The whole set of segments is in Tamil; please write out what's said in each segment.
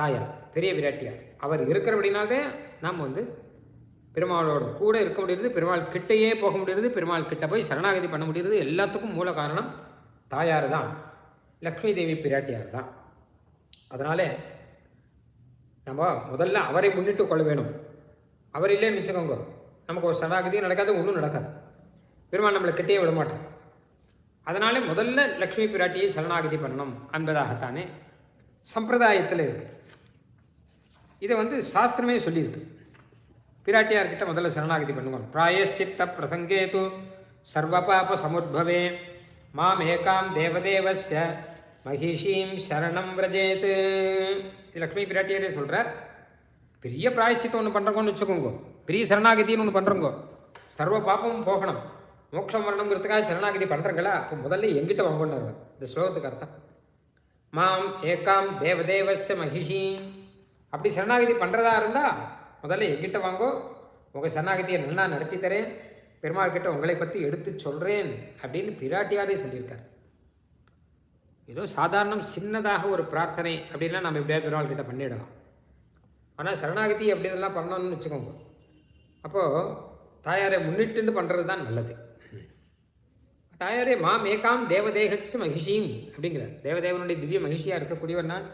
தாயார் பெரிய பிராட்டியார் அவர் இருக்கிறபடினால்தான் நாம் வந்து பெருமாளோட கூட இருக்க முடியுது பெருமாள் கிட்டேயே போக முடியுது பெருமாள் கிட்ட போய் சரணாகதி பண்ண முடியுது. எல்லாத்துக்கும் மூல காரணம் தாயார் தான். லக்ஷ்மி தேவி பிராட்டியார் தான். அதனாலே நம்ம முதல்ல அவரை முன்னிட்டு கொள்ள வேணும் அவர் இல்லைன்னு வச்சுக்கோங்க நமக்கு ஒரு சரணாகதியும் நடக்காது ஒன்றும் நடக்காது. பெருமாள் நம்மளை கிட்டே விட மாட்டார். முதல்ல லக்ஷ்மி பிராட்டியை சரணாகதி பண்ணணும் என்பதாகத்தானே சம்பிரதாயத்தில் இருக்குது இதை வந்து சாஸ்திரமே சொல்லியிருக்கு. பிராட்டியார்கிட்ட முதல்ல சரணாகதி பண்ணுவோம் பிராயஷ்சித்த பிரசங்கேது சர்வபாப சமுர்பவே மாம் ஏகாம் தேவதேவஸ்ய மகிஷீம் சரணம் விரஜேத்து. இது லக்ஷ்மி பிராட்டியாரே சொல்கிறார் பெரிய பிராயச்சித்தம் ஒன்று பண்ணுறோங்கன்னு வச்சுக்கோங்க. பெரிய சரணாகதின்னு ஒன்று பண்ணுறோங்க சர்வ பாப்பமும் போகணும். மோட்சம் வரணுங்கிறதுக்காக சரணாகதி பண்ணுறங்களா அப்போ முதல்ல எங்கிட்ட வாங்கணும் இந்த ஸ்லோகத்துக்கு அர்த்தம். மாம் ஏகாம் தேவதேவஸ்ய மகிஷீம் அப்படி சரணாகதி பண்ணுறதா இருந்தால் முதல்ல எங்கிட்ட வாங்கோ. உங்கள் சரணாகதியை நல்லா நடத்தி தரேன். பெருமாள் கிட்ட உங்களை பற்றி எடுத்து சொல்கிறேன் அப்படின்னு பிராட்டியாரே சொல்லியிருக்கார். ஏதோ சாதாரணம் சின்னதாக ஒரு பிரார்த்தனை அப்படின்லாம் நம்ம எப்படியா பெருமாள் கிட்ட பண்ணிடலாம். ஆனால் சரணாகதி அப்படி இதெல்லாம் பண்ணணும்னு வச்சுக்கோங்க. அப்போது தாயாரை முன்னிட்டுன்னு பண்ணுறது தான் நல்லது. தாயாரே மாம் ஏகாம் தேவதேகஸ் மகிஷீம் அப்படிங்கிறார். தேவதேவனுடைய திவ்ய மகிழ்ச்சியாக இருக்கக்கூடியவர் நான்.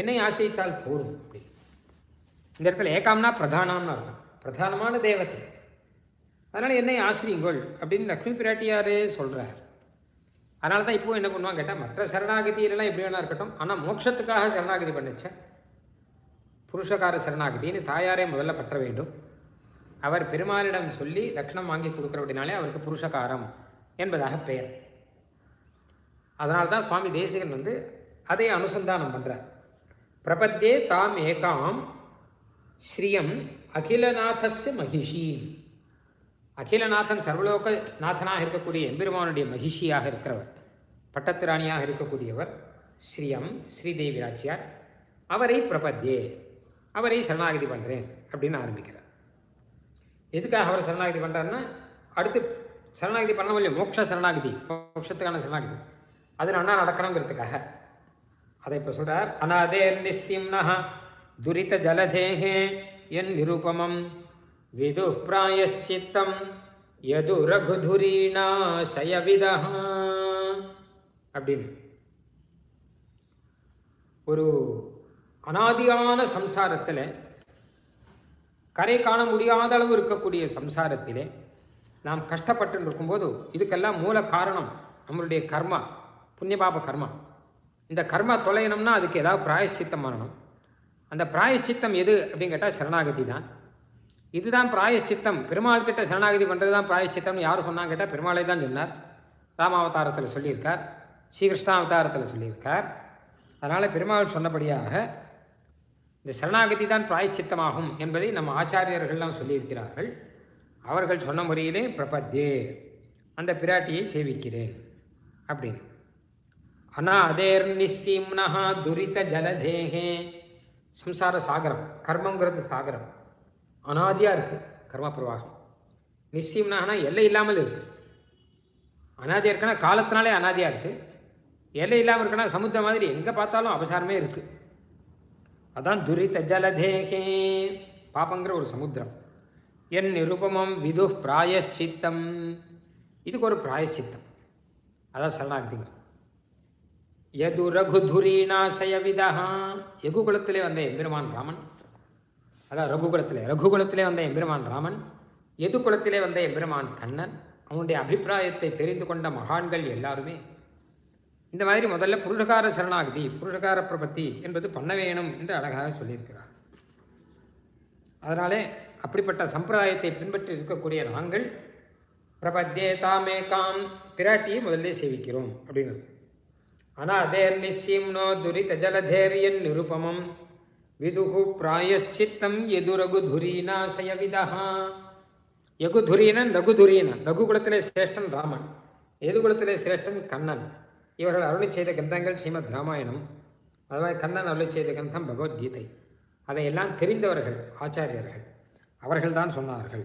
என்னை ஆசைத்தால் போரும் அப்படின்னு. இந்த இடத்துல ஏகாம்னா பிரதானம்னு அர்த்தம். பிரதானமான தேவத்தை. அதனால் என்னை ஆசிரியுங்கள் அப்படின்னு லக்ஷ்மி பிராட்டியாரே சொல்கிறார் அதனால தான் இப்போ என்ன பண்ணுவாங்க கேட்டால் மற்ற சரணாகதியிலலாம் எப்படி வேணா இருக்கட்டும். ஆனால் மோட்சத்துக்காக சரணாகதி பண்ணிச்சேன் புருஷகார சரணாகதின்னு தாயாரே முதல்ல பற்ற வேண்டும். அவர் பெருமாளிடம் சொல்லி லக்ஷணம் வாங்கி கொடுக்குறபடினாலே அவருக்கு புருஷகாரம் என்பதாக பெயர். அதனால்தான் சுவாமி தேசிகன் வந்து அதை அனுசந்தானம் பண்ணுறார் பிரபத்தே தாம் ஏகாம் ஸ்ரீயம் அகிலநாதஸ்ய மகிஷி. அகிலநாதன் சர்வலோக நாதனாக இருக்கக்கூடிய எம்பெருமானுடைய மகிஷியாக இருக்கிறவர் பட்டத்திராணியாக இருக்கக்கூடியவர் ஸ்ரீயம் ஸ்ரீதேவி ராச்சியார் அவரை பிரபத்தியே அவரை சரணாகதி பண்ணுறேன் அப்படின்னு ஆரம்பிக்கிறார். எதுக்காக அவர் சரணாகதி பண்ணுறாருன்னா அடுத்து சரணாகதி பண்ண முடியும் மோட்ச சரணாகதி மோட்சத்துக்கான சரணாகதி. அது நல்லா நடக்கணுங்கிறதுக்காக. அதை இப்போ சொல்கிறார் அநாதேர் நிஸ்ஸிம்னா துரித ஜலதேகே என் நிருபமம் விது பிராயஷ்சித்தம் யது ரகுதுரீணா அப்படின்னு. ஒரு அனாதியான சம்சாரத்தில் கரை காண முடியாத அளவு இருக்கக்கூடிய சம்சாரத்திலே நாம் கஷ்டப்பட்டு இருக்கும்போது இதுக்கெல்லாம் மூல காரணம் நம்மளுடைய கர்மா புண்ணியபாப கர்மா. இந்த கர்மா தொலையணும்னா அதுக்கு ஏதாவது பிராயஷ்சித்தம் பண்ணணும். அந்த பிராயஷ்சித்தம் எது அப்படின்னு கேட்டால் சரணாகதி தான். இதுதான் பிராயஷ்சித்தம். பெருமாள் கிட்ட சரணாகதி பண்ணுறது தான் பிராயஷ்சித்தம்னு யாரும் சொன்னாங்க கேட்டால் பெருமாளை தான் சொன்னார். ராமாவதாரத்தில் சொல்லியிருக்கார். ஸ்ரீகிருஷ்ணாவதாரத்தில் சொல்லியிருக்கார். அதனால் பெருமாள் சொன்னபடியாக இந்த சரணாகதி தான் பிராயச்சித்தமாகும் என்பதை நம்ம ஆச்சாரியர்கள்லாம் சொல்லியிருக்கிறார்கள். அவர்கள் சொன்ன முறையிலே பிரபத்தே அந்த பிராட்டியை சேவிக்கிறேன் அப்படின்னு. அநாதேர் நிசிம்னஹா துரித ஜலதேகே. சம்சார சாகரம் கர்மங்கிறது சாகரம். அனாதியாக இருக்குது கர்ம பிரவாகம். நிஸ்ஸிம்னஹனா எல்லை இல்லாமல் இருக்குது அனாதியாக இருக்குன்னா காலத்தினாலே அனாதியாக இருக்குது எல்லை இல்லாமல் இருக்குன்னா சமுத்திரம் மாதிரி எங்கே பார்த்தாலும் அபசாரமே இருக்குது அதான் துரித ஜலதேகே பாப்பங்கிற ஒரு சமுத்திரம். என் நிருபமம் விது பிராயஷ்சித்தம். இதுக்கு ஒரு பிராயஷ்சித்தம். அதான் சரணாகதிங்க யது ரகுதுரீணாசய எகுகுலத்திலே யகுகுலத்திலே வந்த எம்பெருமான் ராமன். அதான் ரகுகுலத்திலே ரகுகுலத்திலே வந்த எம்பெருமான் ராமன். எது குலத்திலே வந்த எம்பெருமான் கண்ணன். அவனுடைய அபிப்பிராயத்தை தெரிந்து கொண்ட மகான்கள் எல்லாருமே இந்த மாதிரி முதல்ல புருஷகார சரணாகதி புருஷகார பிரபத்தி என்பது பண்ண வேணும் என்று அழகாக சொல்லியிருக்கிறார். அதனாலே அப்படிப்பட்ட சம்பிரதாயத்தை பின்பற்றி இருக்கக்கூடிய நாங்கள் பிரபத்தே தாமேகாம் பிராட்டியை முதல்ல சேவிக்கிறோம் அப்படின்னு அநாதேர் நிச்சயம்னோ துரித ஜலதேரியன் நிருபமம். விதுகு பிராயஷ்சித்தம் எது துரீனாசய விதா யகுதுரீனன் ரகுதுரீனன். ரகுகுலத்திலே சிரேஷ்டன் ராமன். எதுகுலத்திலே சிரேஷ்டன் கண்ணன். இவர்கள் அருளி செய்த கிரந்தங்கள் ஸ்ரீமத் ராமாயணம். அது மாதிரி கண்ணன் அருளி செய்த கிரந்தம் பகவத்கீதை. அதையெல்லாம் தெரிந்தவர்கள் ஆச்சாரியர்கள் அவர்கள்தான் சொன்னார்கள்.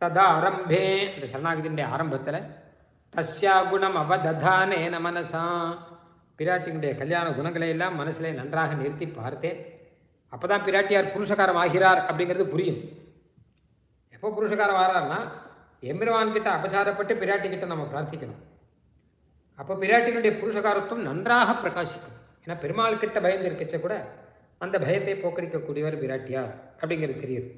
ததா ஆரம்பே இந்த சரணாகதியுடைய ஆரம்பத்தில் தஸ்யா குணம் அவததானே நமனசா பிராட்டியினுடைய கல்யாண குணங்களை எல்லாம் மனசிலே நன்றாக நிறுத்தி பார்த்தேன். அப்போ தான் பிராட்டியார் புருஷகாரம் ஆகிறார் அப்படிங்கிறது புரியும். எப்போ புருஷகாரம் ஆகிறார்னா எம்பெருமான் கிட்ட அபசாரப்பட்டு பிராட்டிக்கிட்ட நம்ம பிரார்த்திக்கணும். அப்போ பிராட்டினுடைய புருஷகாரத்துவம் நன்றாக பிரகாசிக்கும். ஏன்னா பெருமாள் கிட்ட பயந்து இருக்கச்ச கூட அந்த பயத்தை போக்கடிக்கக்கூடியவர் பிராட்டியார் அப்படிங்கிறது தெரியுது.